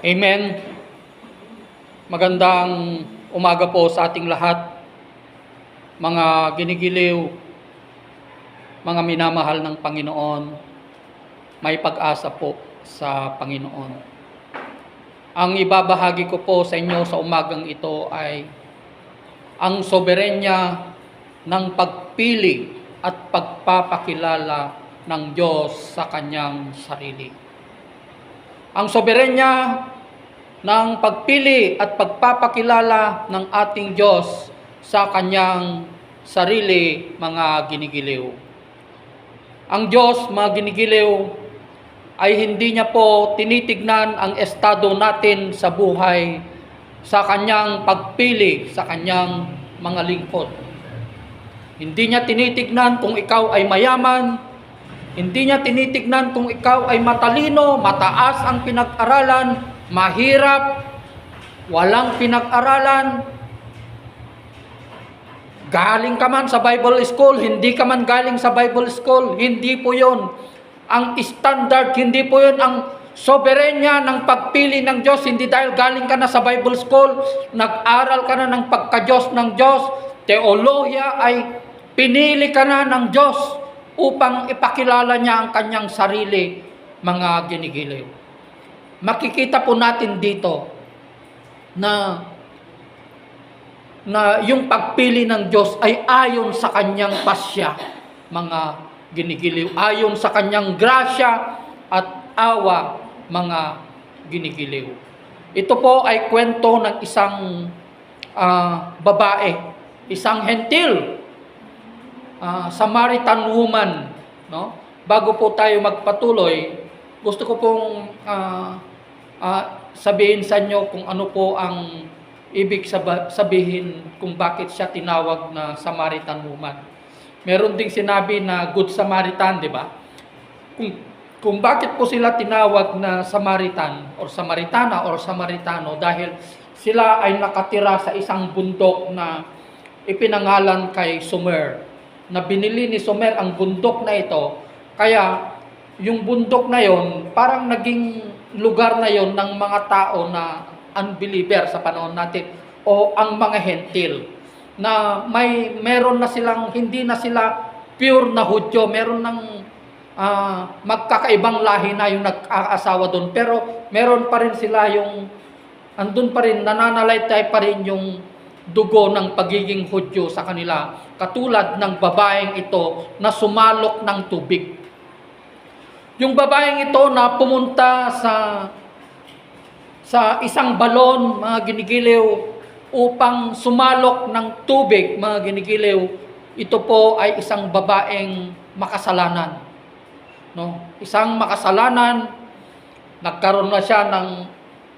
Amen. Magandang umaga po sa ating lahat. Mga ginigiliw, mga minamahal ng Panginoon, may pag-asa po sa Panginoon. Ang ibabahagi ko po sa inyo sa umagang ito ay ang soberenya ng pagpili at pagpapakilala ng Diyos sa kanyang sarili. Ang soberenya ng pagpili at pagpapakilala ng ating Diyos sa kanyang sarili, mga ginigiliw. Ang Diyos, mga ginigiliw, ay hindi niya po tinitignan ang estado natin sa buhay sa kanyang pagpili sa kanyang mga lingkod. Hindi niya tinitignan kung ikaw ay mayaman, hindi niya tinitignan kung ikaw ay matalino, mataas ang pinag-aralan, mahirap, walang pinag-aralan. Galing ka man sa Bible school, hindi ka man galing sa Bible school, hindi po yon ang standard, hindi po yun ang soberenya ng pagpili ng Diyos, hindi dahil galing ka na sa Bible school, nag-aral ka na ng pagka-Diyos ng Diyos, teolohiya ay pinili ka na ng Diyos upang ipakilala niya ang kanyang sarili, mga ginigiliw. Makikita po natin dito na na yung pagpili ng Diyos ay ayon sa kanyang pasya, mga ginigiliw, ayon sa kanyang grasya at awa, mga ginigiliw. Ito po ay kwento ng isang ah, babae, isang hentil, ah, Samaritan woman, no? Bago po tayo magpatuloy, gusto ko pong ah, ah, sabihin sa inyo kung ano po ang ibig sabihin kung bakit siya tinawag na Samaritan woman. Meron ding sinabi na Good Samaritan, di ba? Kung, kung bakit po sila tinawag na Samaritan or Samaritana or Samaritano dahil sila ay nakatira sa isang bundok na ipinangalan kay Sumer. Na binili ni Sumer ang bundok na ito. Kaya yung bundok na yon parang naging lugar na yon ng mga tao na unbeliever sa panahon natin o ang mga hentil. Na may meron na silang hindi na sila pure na Hudyo, meron ng ah, magkakaibang lahi na yung nag-aasawa doon. Pero meron pa rin sila yung andun pa rin nananalaytay pa rin yung dugo ng pagiging Hudyo sa kanila katulad ng babaeng ito na sumalok ng tubig. Yung babaeng ito na pumunta sa sa isang balon, mga ginigiliw, upang sumalok ng tubig, mga ginigiliw, ito po ay isang babaeng makasalanan. No? Isang makasalanan, nagkaroon na siya ng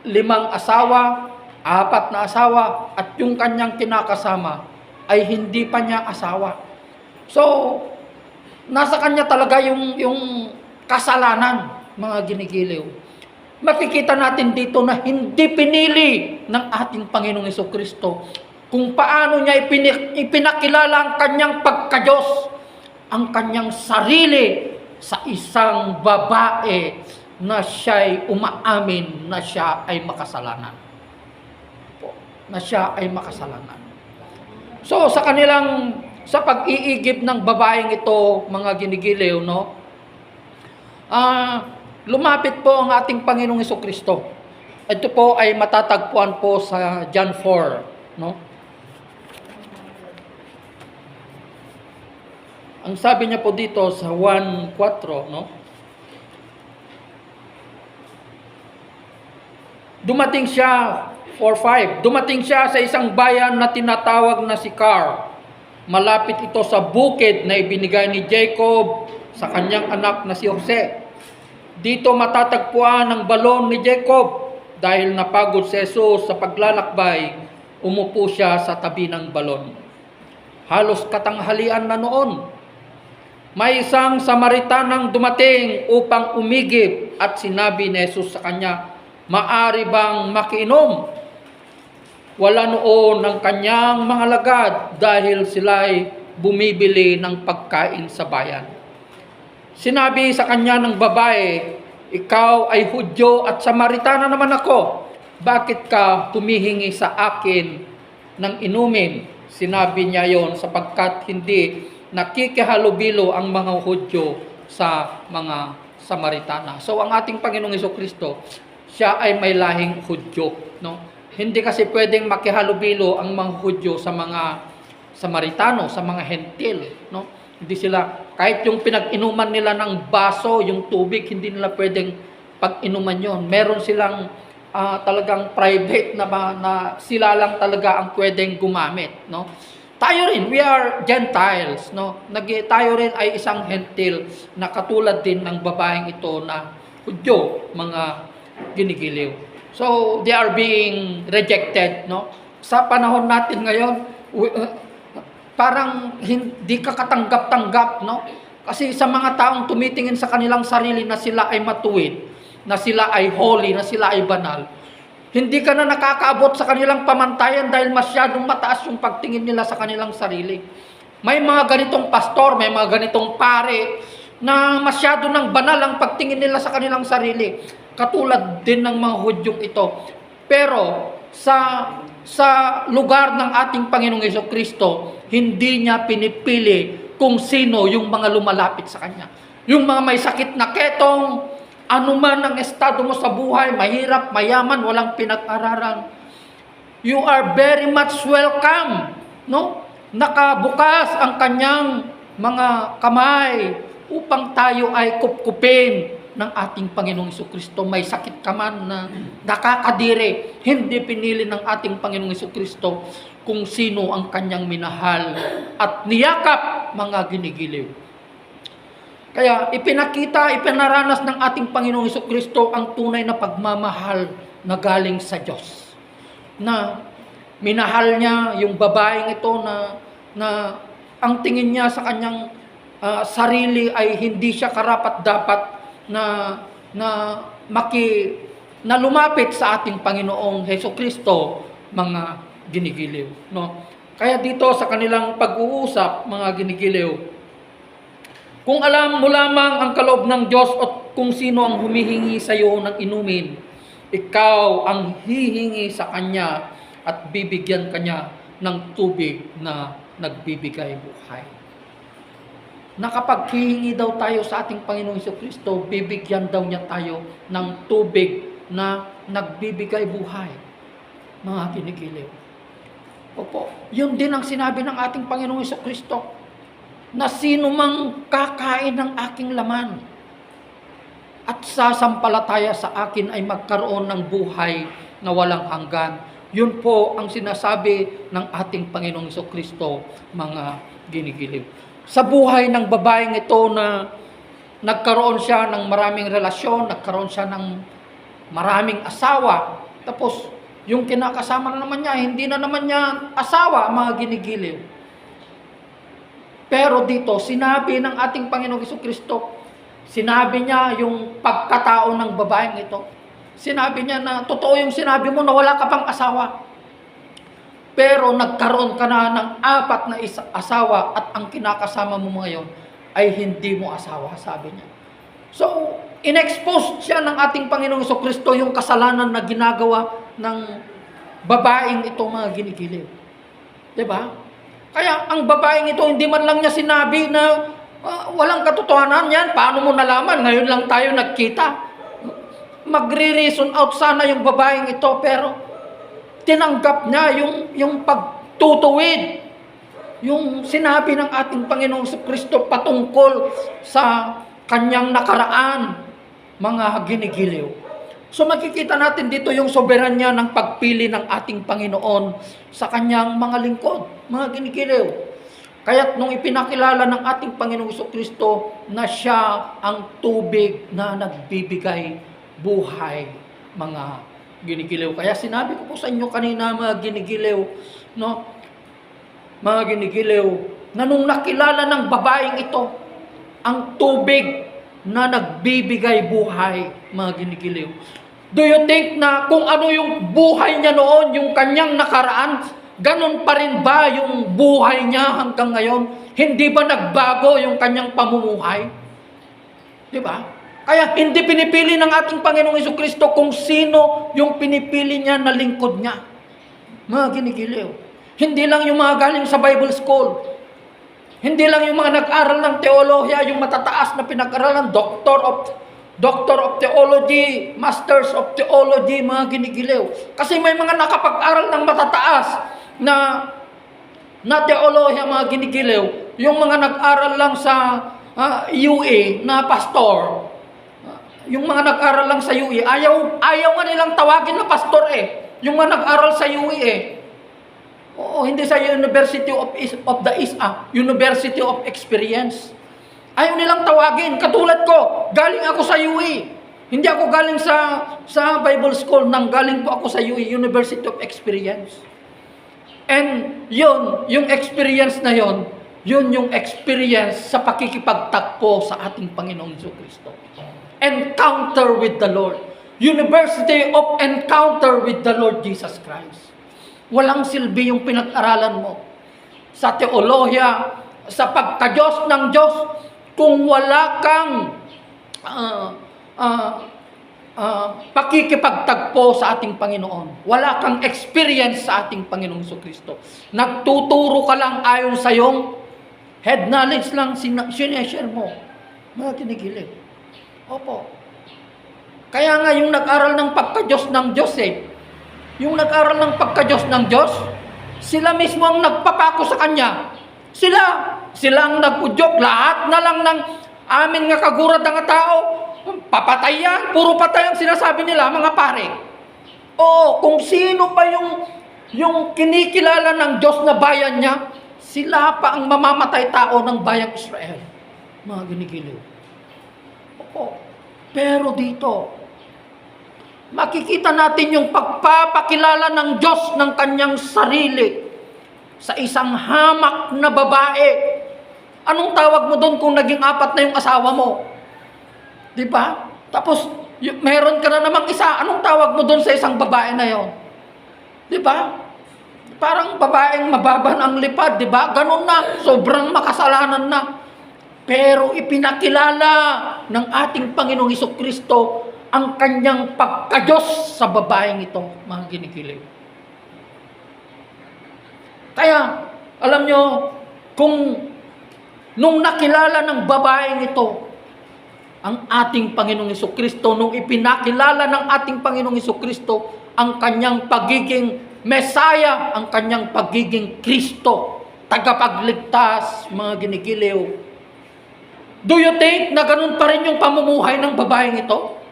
limang asawa, apat na asawa, at yung kanyang kinakasama ay hindi pa niya asawa. So, nasa kanya talaga yung, yung kasalanan, mga ginigiliw makikita natin dito na hindi pinili ng ating Panginoong Heso Kristo kung paano niya ipinakilala ang kanyang pagkajos, ang kanyang sarili sa isang babae na siya'y umaamin na siya ay makasalanan. Na siya ay makasalanan. So sa kanilang sa pag-iigib ng babaeng ito, mga ginigiliw, no? Ah, lumapit po ang ating Panginoong Heso Kristo. Ito po ay matatagpuan po sa John 4, no? Ang sabi niya po dito sa 1:4, no? Dumating siya 4:5. Dumating siya sa isang bayan na tinatawag na si Car. Malapit ito sa bukid na ibinigay ni Jacob sa kanyang anak na si Jose. Dito matatagpuan ang balon ni Jacob dahil napagod si Jesus sa paglalakbay, umupo siya sa tabi ng balon. Halos katanghalian na noon. May isang Samaritanang dumating upang umigip at sinabi ni Jesus sa kanya, Maari bang makiinom? Wala noon ng kanyang mga lagad dahil sila'y bumibili ng pagkain sa bayan. Sinabi sa kanya ng babae, ikaw ay Hudyo at Samaritana naman ako. Bakit ka humihingi sa akin ng inumin? Sinabi niya yon sapagkat hindi nakikihalubilo ang mga Hudyo sa mga Samaritana. So ang ating Panginoong Kristo, siya ay may lahing Hudyo. No? Hindi kasi pwedeng makihalubilo ang mga Hudyo sa mga Samaritano, sa mga Hentil. No? Hindi sila, kahit yung pinag-inuman nila ng baso, yung tubig, hindi nila pwedeng pag-inuman yon. Meron silang ah, talagang private na, na sila lang talaga ang pwedeng gumamit. No? Tayo rin, we are Gentiles. No? Nag, tayo rin ay isang hentil na katulad din ng babaeng ito na Hudyo, mga ginigiliw. So, they are being rejected. No? Sa panahon natin ngayon, we- uh, parang hindi ka katanggap-tanggap, no? Kasi sa mga taong tumitingin sa kanilang sarili na sila ay matuwid, na sila ay holy, na sila ay banal, hindi ka na nakakaabot sa kanilang pamantayan dahil masyadong mataas yung pagtingin nila sa kanilang sarili. May mga ganitong pastor, may mga ganitong pare na masyado ng banal ang pagtingin nila sa kanilang sarili. Katulad din ng mga Hudyong ito. Pero sa sa lugar ng ating Panginoong Heso Kristo, hindi niya pinipili kung sino yung mga lumalapit sa Kanya. Yung mga may sakit na ketong, anuman ang estado mo sa buhay, mahirap, mayaman, walang pinag-araran, you are very much welcome. No? Nakabukas ang kanyang mga kamay upang tayo ay kupkupin ng ating Panginoong Iso Kristo. May sakit ka man na nakakadiri. Hindi pinili ng ating Panginoong Iso Kristo kung sino ang kanyang minahal at niyakap mga ginigiliw. Kaya ipinakita, ipinaranas ng ating Panginoong Iso Kristo ang tunay na pagmamahal na galing sa Diyos. Na minahal niya yung babaeng ito na, na ang tingin niya sa kanyang ah, sarili ay hindi siya karapat dapat na na maki na lumapit sa ating Panginoong Heso Kristo mga ginigiliw no? Kaya dito sa kanilang pag-uusap mga ginigiliw kung alam mo lamang ang kaloob ng Diyos at kung sino ang humihingi sa iyo ng inumin ikaw ang hihingi sa kanya at bibigyan kanya ng tubig na nagbibigay buhay na kapag hihingi daw tayo sa ating Panginoong Hesus Kristo, bibigyan daw niya tayo ng tubig na nagbibigay buhay. Mga kinigiliw. Opo, yun din ang sinabi ng ating Panginoong Hesus Kristo na sino mang kakain ng aking laman at sasampalataya sa akin ay magkaroon ng buhay na walang hanggan. Yun po ang sinasabi ng ating Panginoong Hesus Kristo, mga ginigiliw sa buhay ng babaeng ito na nagkaroon siya ng maraming relasyon, nagkaroon siya ng maraming asawa, tapos yung kinakasama na naman niya, hindi na naman niya asawa, mga ginigiliw. Pero dito, sinabi ng ating Panginoong Iso Kristo, sinabi niya yung pagkatao ng babaeng ito. Sinabi niya na, totoo yung sinabi mo na wala ka pang asawa. Pero nagkaroon ka na ng apat na isa, asawa at ang kinakasama mo ngayon ay hindi mo asawa, sabi niya. So, inexpose siya ng ating Panginoong Iso Kristo yung kasalanan na ginagawa ng babaeng ito mga ginigiliw. ba? Kaya ang babaeng ito hindi man lang niya sinabi na ah, walang katotohanan yan. Paano mo nalaman? Ngayon lang tayo nagkita. Magre-reason out sana yung babaeng ito pero tinanggap niya yung, yung pagtutuwid. Yung sinabi ng ating Panginoong sa Kristo patungkol sa kanyang nakaraan, mga ginigiliw. So makikita natin dito yung soberanya ng pagpili ng ating Panginoon sa kanyang mga lingkod, mga ginigiliw. Kaya nung ipinakilala ng ating Panginoong Kristo na siya ang tubig na nagbibigay buhay, mga ginigiliw. Kaya sinabi ko po sa inyo kanina mga ginigiliw, no? Mga ginigiliw, na nung nakilala ng babaeng ito, ang tubig na nagbibigay buhay, mga ginigiliw. Do you think na kung ano yung buhay niya noon, yung kanyang nakaraan, ganun pa rin ba yung buhay niya hanggang ngayon? Hindi ba nagbago yung kanyang pamumuhay? Di ba? Kaya hindi pinipili ng ating Panginoong Hesus Kristo kung sino yung pinipili niya na lingkod niya. Mga ginigiliw. Hindi lang yung mga galing sa Bible School. Hindi lang yung mga nag-aral ng teolohiya, yung matataas na pinag-aralan, Doctor of Doctor of Theology, Masters of Theology, mga ginigiliw. Kasi may mga nakapag-aral ng matataas na na teolohiya, mga ginigiliw. Yung mga nag-aral lang sa ah, UE na pastor, yung mga nag-aral lang sa UE, ayaw, ayaw nga nilang tawagin na pastor eh. Yung mga nag-aral sa UE eh. Oo, hindi sa University of, of the East, ah, University of Experience. Ayaw nilang tawagin. Katulad ko, galing ako sa UE. Hindi ako galing sa sa Bible School, nang galing po ako sa UE, University of Experience. And yun, yung experience na yun, yun yung experience sa pakikipagtakpo sa ating Panginoong Kristo. Encounter with the Lord. University of Encounter with the Lord Jesus Christ. Walang silbi yung pinag-aralan mo sa teolohiya, sa pagka-Diyos ng Diyos, kung wala kang ah, ah, ah, pakikipagtagpo sa ating Panginoon. Wala kang experience sa ating Panginoong Kristo. Nagtuturo ka lang ayon sa iyong head knowledge lang sin- sineshare mo. Mga kinikilig. Opo. Kaya nga yung nag-aral ng pagka-Diyos ng eh, yung nag-aral ng pagka-Diyos ng Diyos, sila mismo ang nagpapako sa Kanya. Sila, sila ang nag-udyok. Lahat na lang ng amin nga kagurad nga tao, papatay yan. Puro patay ang sinasabi nila, mga pare. Oo, kung sino pa yung, yung kinikilala ng Diyos na bayan niya, sila pa ang mamamatay tao ng bayang Israel. Mga ginigiliw. Oo. Pero dito, makikita natin yung pagpapakilala ng Diyos ng kanyang sarili sa isang hamak na babae. Anong tawag mo doon kung naging apat na yung asawa mo? Di ba? Tapos, y- meron ka na namang isa. Anong tawag mo doon sa isang babae na yon? Di ba? Parang babaeng mababan ang lipad, di ba? Ganun na, sobrang makasalanan na. Pero ipinakilala ng ating Panginoong Iso Kristo ang kanyang pagkadyos sa babaeng ito, mga ginikilig. Kaya, alam nyo, kung nung nakilala ng babaeng ito, ang ating Panginoong Iso Kristo, nung ipinakilala ng ating Panginoong Iso Kristo, ang kanyang pagiging Mesaya, ang kanyang pagiging Kristo, tagapagligtas, mga ginigiliw. Do you think na ganun pa rin yung pamumuhay ng babaeng ito?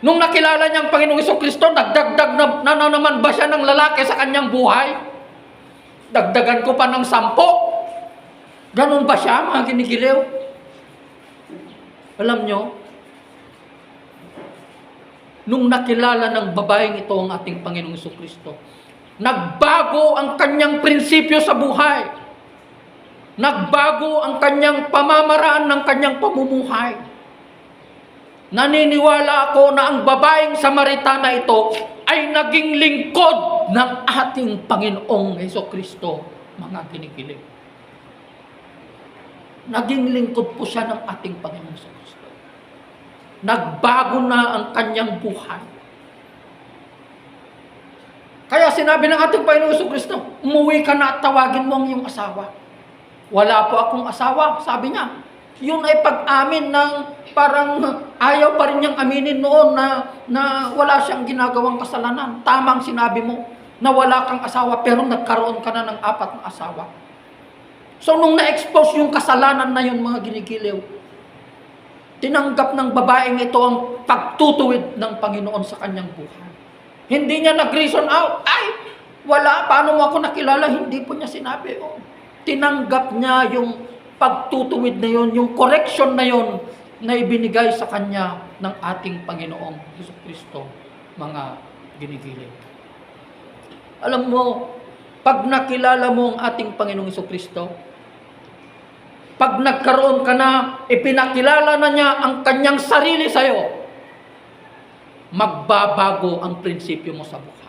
Nung nakilala niya ang Panginoong Iso Kristo, nagdagdag na, na, na naman ba siya ng lalaki sa kanyang buhay? Dagdagan ko pa ng sampo. Ganun ba siya, mga ginigiliw? Alam nyo, nung nakilala ng babaeng ito ang ating Panginoong Iso Kristo, nagbago ang kanyang prinsipyo sa buhay. Nagbago ang kanyang pamamaraan ng kanyang pamumuhay. Naniniwala ako na ang babaeng Samaritana ito ay naging lingkod ng ating Panginoong Heso Kristo, mga kinikilig. Naging lingkod po siya ng ating Panginoong Heso Kristo. Nagbago na ang kanyang buhay. Kaya sinabi ng ating Panginoong Heso Kristo, umuwi ka na at tawagin mo ang iyong asawa. Wala po akong asawa, sabi niya. Yun ay pag-amin ng parang ayaw pa rin niyang aminin noon na, na wala siyang ginagawang kasalanan. Tamang sinabi mo na wala kang asawa pero nagkaroon ka na ng apat na asawa. So nung na-expose yung kasalanan na yun mga ginigiliw, tinanggap ng babaeng ito ang pagtutuwid ng Panginoon sa kanyang buhay. Hindi niya nag-reason out, ay, wala, paano mo ako nakilala? Hindi po niya sinabi. Oh. Tinanggap niya yung pagtutuwid na yun, yung correction na yun na ibinigay sa kanya ng ating Panginoong Hesus Kristo, mga ginigiling. Alam mo, pag nakilala mo ang ating Panginoong Hesus Kristo, pag nagkaroon ka na, ipinakilala na niya ang kanyang sarili sa'yo, magbabago ang prinsipyo mo sa buhay.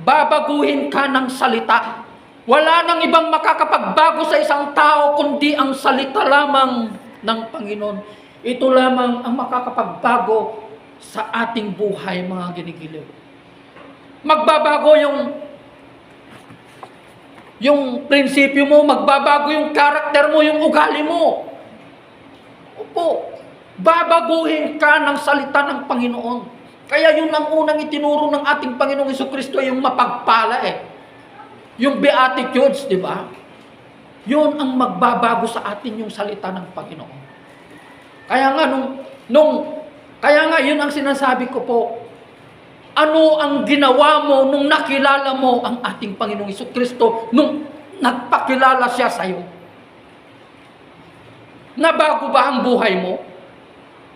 Babaguhin ka ng salita. Wala nang ibang makakapagbago sa isang tao kundi ang salita lamang ng Panginoon. Ito lamang ang makakapagbago sa ating buhay, mga ginigiliw. Magbabago yung yung prinsipyo mo, magbabago yung karakter mo, yung ugali mo. Opo, babaguhin ka ng salita ng Panginoon. Kaya yun ang unang itinuro ng ating Panginoong Iso Kristo, yung mapagpala eh. Yung Beatitudes, di ba? Yun ang magbabago sa atin yung salita ng Panginoon. Kaya nga nung, nung kaya nga yun ang sinasabi ko po, ano ang ginawa mo nung nakilala mo ang ating Panginoong Iso Kristo nung nagpakilala siya sa iyo? Nabago ba ang buhay mo?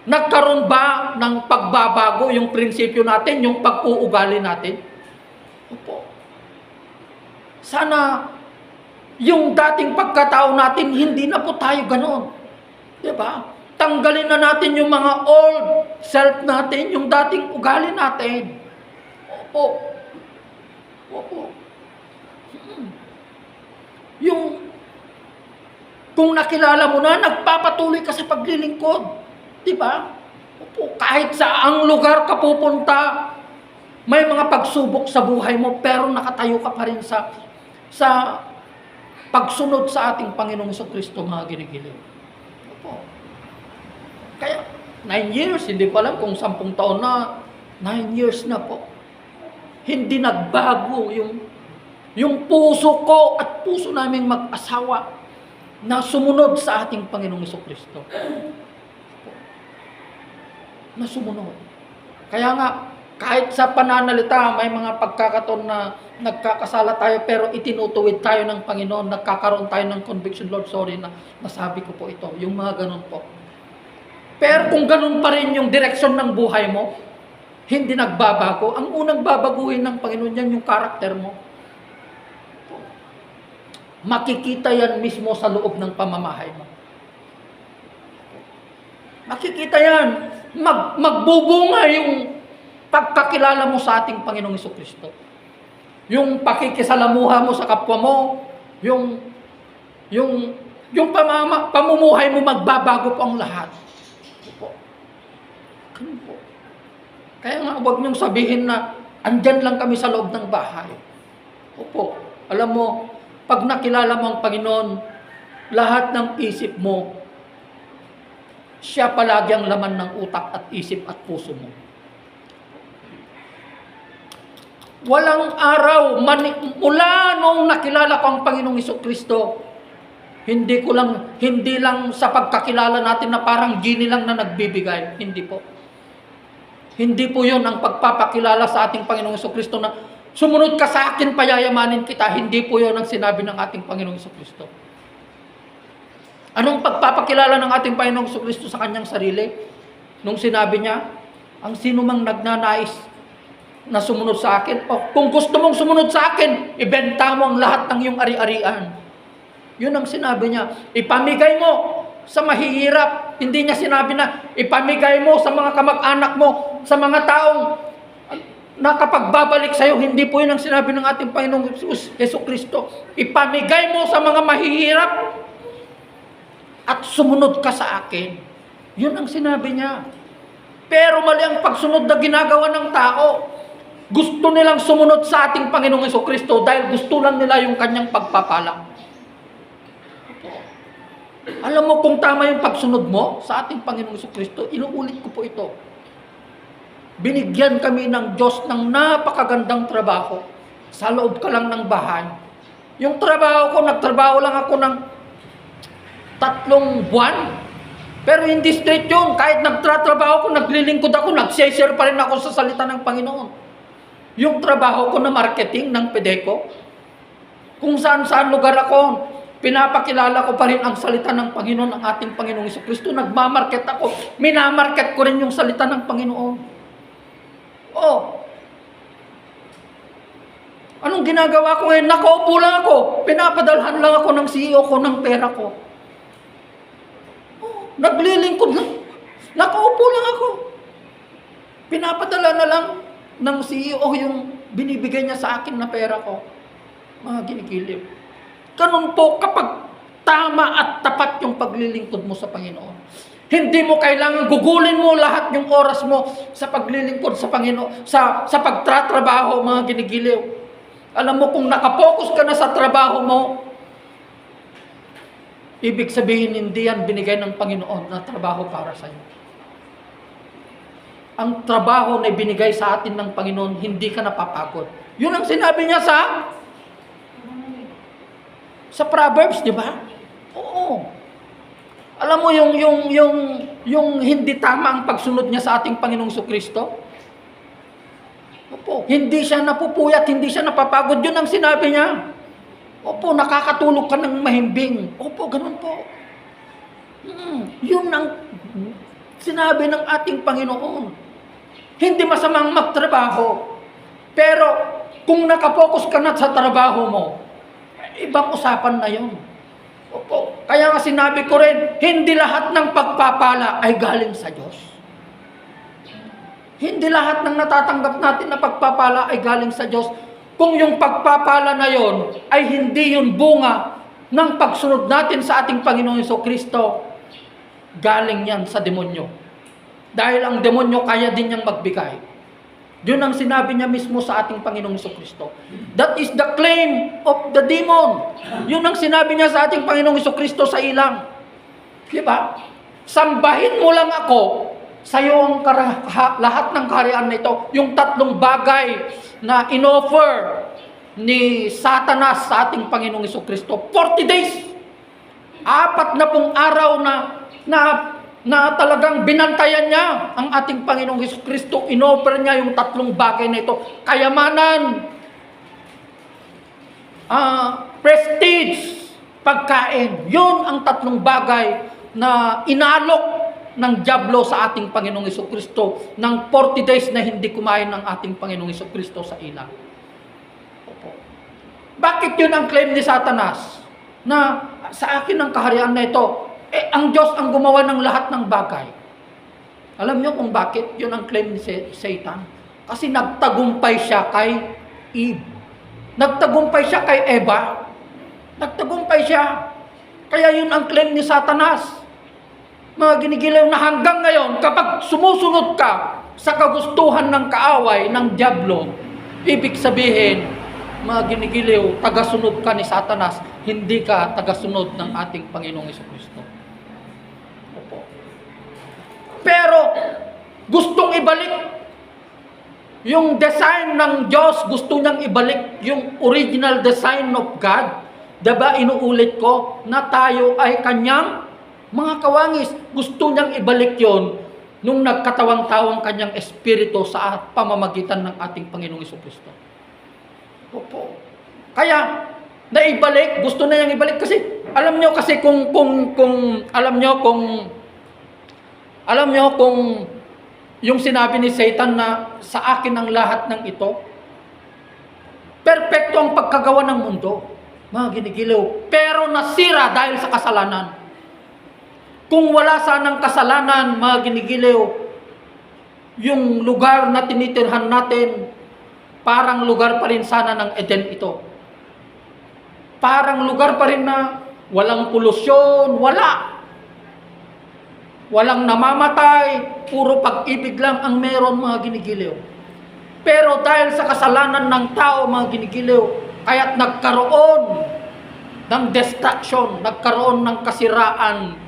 Nagkaroon ba ng pagbabago yung prinsipyo natin, yung pag-uugali natin? Opo. Sana yung dating pagkatao natin, hindi na po tayo ganon. Di ba? Tanggalin na natin yung mga old self natin, yung dating ugali natin. Opo. Opo. Hmm. Yung kung nakilala mo na, nagpapatuloy ka sa paglilingkod. Di ba? Opo, kahit sa ang lugar ka pupunta, may mga pagsubok sa buhay mo, pero nakatayo ka pa rin sa sa pagsunod sa ating Panginoong Hesus Kristo, mga ginigiliw. Opo. Kaya, nine years, hindi ko alam kung sampung taon na, nine years na po. Hindi nagbago yung yung puso ko at puso naming mag-asawa na sumunod sa ating Panginoong Hesus Kristo. Na sumunod. Kaya nga, kahit sa pananalita, may mga pagkakataon na nagkakasala tayo pero itinutuwid tayo ng Panginoon, nagkakaroon tayo ng conviction, Lord, sorry na nasabi ko po ito. Yung mga ganun po. Pero kung ganun pa rin yung direksyon ng buhay mo, hindi nagbabago, ang unang babaguhin ng Panginoon yan yung karakter mo. Makikita yan mismo sa loob ng pamamahay mo. Makikita yan. Mag, magbubunga yung pagkakilala mo sa ating Panginoong Iso Kristo. Yung pakikisalamuha mo sa kapwa mo, yung yung yung pamama, pamumuhay mo magbabago po ang lahat. Po. Ganun po. Kaya nga huwag niyong sabihin na andyan lang kami sa loob ng bahay. Opo. Alam mo, pag nakilala mo ang Panginoon, lahat ng isip mo, siya palagi ang laman ng utak at isip at puso mo. Walang araw, mani- mula nung nakilala ko ang Panginoong Iso Kristo, hindi ko lang, hindi lang sa pagkakilala natin na parang gini lang na nagbibigay. Hindi po. Hindi po yon ang pagpapakilala sa ating Panginoong Iso Kristo na sumunod ka sa akin, payayamanin kita. Hindi po yon ang sinabi ng ating Panginoong Iso Kristo. Anong pagpapakilala ng ating Panginoong Kristo sa kanyang sarili? Nung sinabi niya, ang sino mang nagnanais na sumunod sa akin, o kung gusto mong sumunod sa akin, ibenta mo ang lahat ng iyong ari-arian. Yun ang sinabi niya. Ipamigay mo sa mahihirap. Hindi niya sinabi na ipamigay mo sa mga kamag-anak mo, sa mga taong nakapagbabalik sa iyo. Hindi po yun ang sinabi ng ating Panginoong Yesu Kristo. Ipamigay mo sa mga mahihirap at sumunod ka sa akin. Yun ang sinabi niya. Pero mali ang pagsunod na ginagawa ng tao. Gusto nilang sumunod sa ating Panginoong Yeso Kristo dahil gusto lang nila yung kanyang pagpapala. Alam mo kung tama yung pagsunod mo sa ating Panginoong Yeso Kristo, inuulit ko po ito. Binigyan kami ng Diyos ng napakagandang trabaho sa loob ka lang ng bahay. Yung trabaho ko, nagtrabaho lang ako ng tatlong buwan. Pero hindi straight yun. Kahit nagtratrabaho ko, naglilingkod ako, nag-share pa rin ako sa salita ng Panginoon. Yung trabaho ko na marketing ng PEDECO, kung saan-saan lugar ako, pinapakilala ko pa rin ang salita ng Panginoon, ang ating Panginoong Iso Kristo. Nagmamarket ako. Minamarket ko rin yung salita ng Panginoon. Oh. Anong ginagawa ko ngayon? Nakaupo lang ako. Pinapadalhan lang ako ng CEO ko ng pera ko. Naglilingkod lang. Nakaupo lang ako. Pinapadala na lang ng CEO yung binibigay niya sa akin na pera ko. Mga ginikilip. Ganun po kapag tama at tapat yung paglilingkod mo sa Panginoon. Hindi mo kailangan gugulin mo lahat yung oras mo sa paglilingkod sa Panginoon, sa, sa pagtratrabaho, mga ginigiliw. Alam mo, kung nakapokus ka na sa trabaho mo, ibig sabihin hindi yan binigay ng Panginoon na trabaho para sa iyo. Ang trabaho na binigay sa atin ng Panginoon, hindi ka napapagod. Yun ang sinabi niya sa sa Proverbs, di ba? Oo. Alam mo yung yung yung yung hindi tama ang pagsunod niya sa ating Panginoong Kristo? Opo, hindi siya napupuyat, hindi siya napapagod. Yun ang sinabi niya. Opo, nakakatulog ka ng mahimbing. Opo, ganun po. Hmm, yun ang sinabi ng ating Panginoon. Hindi masamang magtrabaho. Pero kung nakapokus ka na sa trabaho mo, ibang usapan na yun. Opo. Kaya nga sinabi ko rin, hindi lahat ng pagpapala ay galing sa Diyos. Hindi lahat ng natatanggap natin na pagpapala ay galing sa Diyos. Kung yung pagpapala na yon ay hindi yun bunga ng pagsunod natin sa ating Panginoong Yeso Kristo, galing yan sa demonyo. Dahil ang demonyo kaya din niyang magbigay. Yun ang sinabi niya mismo sa ating Panginoong Yeso Kristo. That is the claim of the demon. Yun ang sinabi niya sa ating Panginoong Yeso Kristo sa ilang. Di ba? Sambahin mo lang ako, sa iyo ang kara- ha- lahat ng kaharian na ito, yung tatlong bagay na inoffer ni Satanas sa ating Panginoong Yeso Kristo. 40 days. Apat na pong araw na na na talagang binantayan niya ang ating Panginoong Hesus Kristo. Inoffer niya yung tatlong bagay na ito. Kayamanan, ah, prestige, pagkain. Yun ang tatlong bagay na inalok ng Diablo sa ating Panginoong Hesus Kristo ng 40 days na hindi kumain ng ating Panginoong Hesus Kristo sa ilang. Opo. Bakit yun ang claim ni Satanas? Na sa akin ang kaharian na ito, eh, ang Diyos ang gumawa ng lahat ng bagay. Alam niyo kung bakit? Yun ang claim ni Sa- Satan. Kasi nagtagumpay siya kay Eve. Nagtagumpay siya kay Eva. Nagtagumpay siya. Kaya yun ang claim ni Satanas. Mga ginigilaw na hanggang ngayon, kapag sumusunod ka sa kagustuhan ng kaaway, ng Diablo, ibig sabihin, mga ginigiliw, tagasunod ka ni Satanas, hindi ka tagasunod ng ating Panginoong Kristo. Opo. Pero, gustong ibalik yung design ng Diyos, gusto niyang ibalik yung original design of God. Diba, inuulit ko, na tayo ay kanyang mga kawangis. Gusto niyang ibalik yon nung nagkatawang tawang kanyang espiritu sa pamamagitan ng ating Panginoong Kristo. Opo. Kaya, naibalik, gusto na niyang ibalik kasi, alam niyo kasi kung, kung, kung, alam niyo kung, alam niyo kung, yung sinabi ni Satan na sa akin ang lahat ng ito, perpekto ang pagkagawa ng mundo, mga ginigiliw, pero nasira dahil sa kasalanan. Kung wala sanang kasalanan, mga ginigiliw, yung lugar na tinitirhan natin, parang lugar pa rin sana ng Eden ito. Parang lugar pa rin na walang polusyon, wala. Walang namamatay, puro pag-ibig lang ang meron mga ginigiliw. Pero dahil sa kasalanan ng tao mga ginigiliw, kaya't nagkaroon ng destruction, nagkaroon ng kasiraan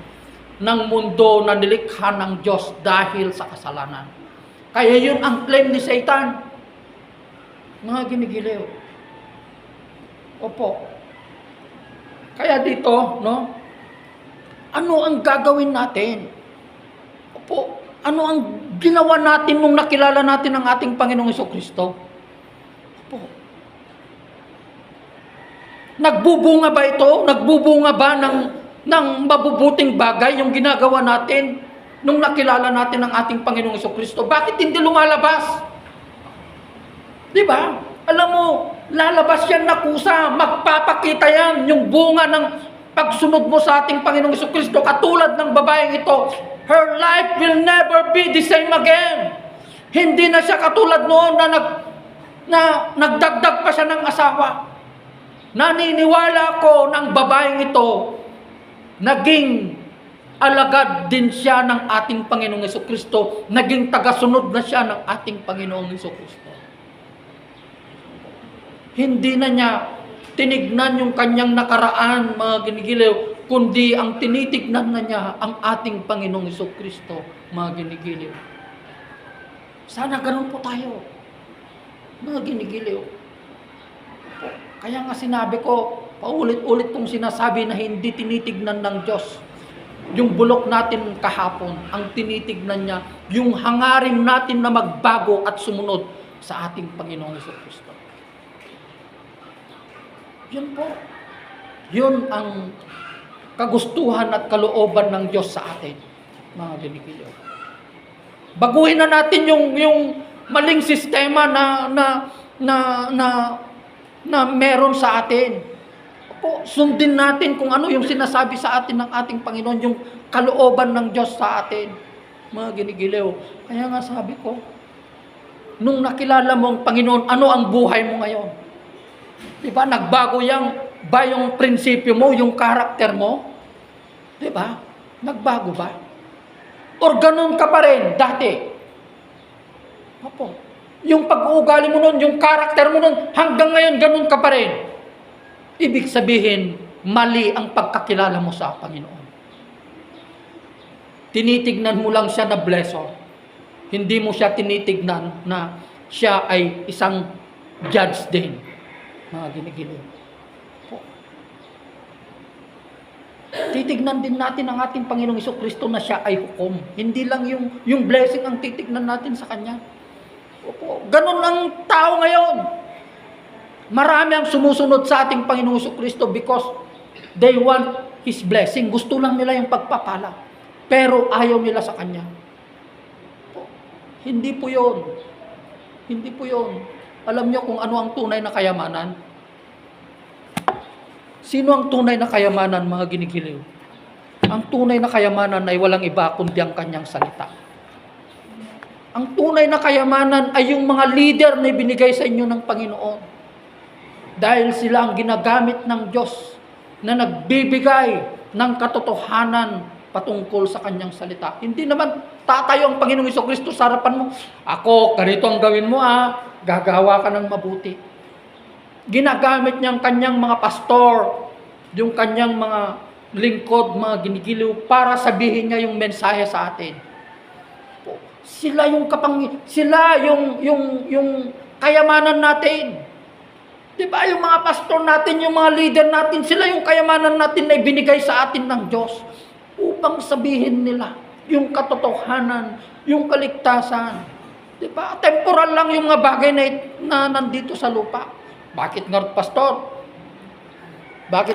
ng mundo na nilikha ng Diyos dahil sa kasalanan. Kaya yun ang claim ni Satan. Mga ginigiliw. Opo. Kaya dito, no? Ano ang gagawin natin? Opo, ano ang ginawa natin nung nakilala natin ang ating Panginoong Heso Kristo? Opo. Nagbubunga ba ito? Nagbubunga ba ng, ng mabubuting bagay yung ginagawa natin nung nakilala natin ang ating Panginoong Kristo? Bakit hindi lumalabas? Di ba? Alam mo, lalabas yan na kusa, magpapakita yan yung bunga ng pagsunod mo sa ating Panginoong Kristo katulad ng babaeng ito. Her life will never be the same again. Hindi na siya katulad noon na nag na nagdagdag pa siya ng asawa. Naniniwala ko ng babaeng ito, naging alagad din siya ng ating Panginoong Yeso Kristo, naging tagasunod na siya ng ating Panginoong Yeso Kristo. Hindi na niya tinignan yung kanyang nakaraan, mga ginigiliw, kundi ang tinitignan na niya ang ating Panginoong Yeso Kristo, mga ginigiliw. Sana ganun po tayo, mga ginigiliw. Kaya nga sinabi ko, paulit-ulit kong sinasabi na hindi tinitignan ng Diyos yung bulok natin kahapon, ang tinitignan niya, yung hangarin natin na magbago at sumunod sa ating Panginoong Yeso Kristo. Yun po. Yun ang kagustuhan at kalooban ng Diyos sa atin, mga dinikilyo. Baguhin na natin yung, yung maling sistema na, na, na, na, na meron sa atin. Po, sundin natin kung ano yung sinasabi sa atin ng ating Panginoon, yung kalooban ng Diyos sa atin. Mga ginigiliw. Kaya nga sabi ko, nung nakilala mo ang Panginoon, ano ang buhay mo ngayon? Di ba? Nagbago yang ba yung prinsipyo mo, yung karakter mo? Di ba? Nagbago ba? Or ganun ka pa rin dati? Opo. Yung pag-uugali mo nun, yung karakter mo nun, hanggang ngayon ganun ka pa rin. Ibig sabihin, mali ang pagkakilala mo sa Panginoon. Tinitignan mo lang siya na blessor. Hindi mo siya tinitignan na siya ay isang judge din. Mga ginigiliw. Po. Titignan din natin ang ating Panginoong Iso Kristo na siya ay hukom. Hindi lang yung, yung blessing ang titignan natin sa Kanya. Opo. Ganun ang tao ngayon. Marami ang sumusunod sa ating Panginoong Kristo because they want His blessing. Gusto lang nila yung pagpapala. Pero ayaw nila sa Kanya. Po. Hindi po yon. Hindi po yon. Alam niyo kung ano ang tunay na kayamanan? Sino ang tunay na kayamanan, mga ginigiliw? Ang tunay na kayamanan ay walang iba kundi ang kanyang salita. Ang tunay na kayamanan ay yung mga leader na ibinigay sa inyo ng Panginoon. Dahil sila ang ginagamit ng Diyos na nagbibigay ng katotohanan patungkol sa kanyang salita. Hindi naman tatayo ang Panginoong Iso Kristo sa harapan mo. Ako, ganito ang gawin mo ah. Gagawa ka ng mabuti. Ginagamit niya ang kanyang mga pastor, yung kanyang mga lingkod, mga ginigiliw, para sabihin niya yung mensahe sa atin. Sila yung kapang sila yung yung yung kayamanan natin. 'Di ba? Yung mga pastor natin, yung mga leader natin, sila yung kayamanan natin na ibinigay sa atin ng Diyos upang sabihin nila yung katotohanan, yung kaligtasan. 'Di ba? Temporal lang yung mga bagay na, na nandito sa lupa. Bakit nga pastor? Bakit